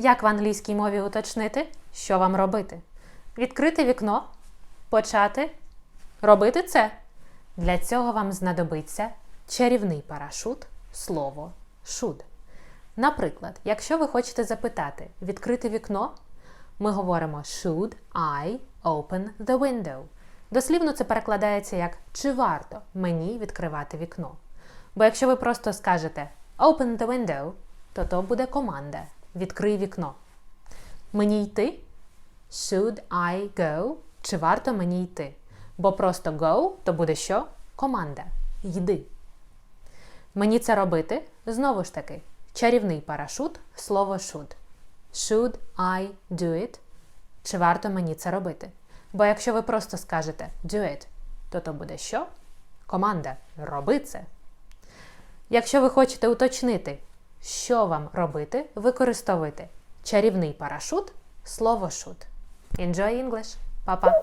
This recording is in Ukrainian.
Як в англійській мові уточнити, що вам робити? Відкрити вікно, почати робити це. Для цього вам знадобиться чарівний парашут, слово should. Наприклад, якщо ви хочете запитати відкрити вікно, ми говоримо should I open the window. Дослівно це перекладається як чи варто мені відкривати вікно. Бо якщо ви просто скажете open the window, то то буде команда відкрий вікно. Мені йти? Should I go? Чи варто мені йти? Бо просто go то буде що? Команда. Йди. Мені це робити? Знову ж таки, чарівний парашут, слово should. Should I do it? Чи варто мені це робити? Бо якщо ви просто скажете do it, то то буде що? Команда. Роби це. Якщо ви хочете уточнити, що вам робити, використовуйте чарівний парашут, слово шут. Enjoy English! Па-па!